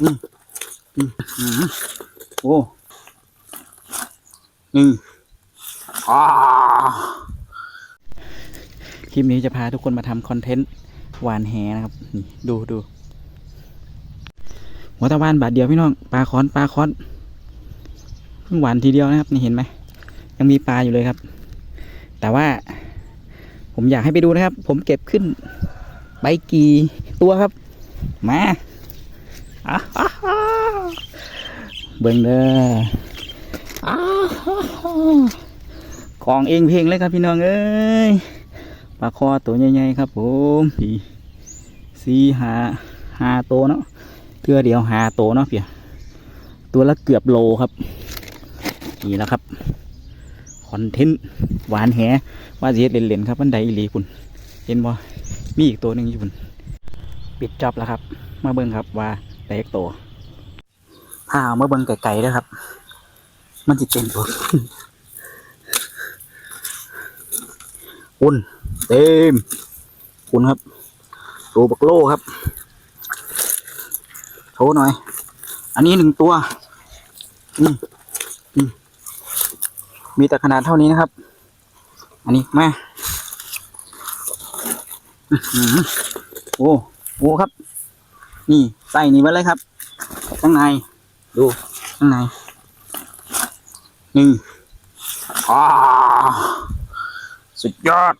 อืมอืมอืมโอ้หนึ่งอ่าคลิปนี้จะพาทุกคนมาทำคอนเทนต์หวานแหนะครับนี่ดูดูหัวตะวันบาทเดียวพี่น้องปลาคอนปลาคอนเพิ่งหวานทีเดียวนะครับ นี่เห็นไหมยังมีปลาอยู่เลยครับ แต่ว่า ผมอยากให้ไปดูนะครับ ผมเก็บขึ้นไปกี่ตัวครับ มา เบิ่งเด้ออ่าฮ่าฮ่ากองเองเพลงเลยครับพี่น้องเอ้ยปลาคอตัวใหญ่ๆครับผมสี่สี่หาหาโตเนาะเพื่อเดียวหาโตเนาะเพียตัวละเกือบโลครับ นี่แหล้วครับคอนเทนต์หวานแหว่าสิเฮ็ดเล่นๆครับมันไดอีหลีคุณเห็นบ่มีอีกตัวหนึ่งอยู่คุณปิดจอบแล้วครับ มาเบิ่งครับว่า แตกตัวถ้าเอามาเบิ่งไกลๆนะครับ มันจะเป็นตัวคุณเต็มคุณครับตัวบักโลครับโชว์หน่อย อันนี้หนึ่งตัวอืมอืมมีแต่ขนาดเท่านี้นะครับ อันนี้มาอื้อหือโอ้โหครับ นี่ใส่นี่ไว้เลยครับ ข้างใน ดูข้างในนี่อ้าสุดยอด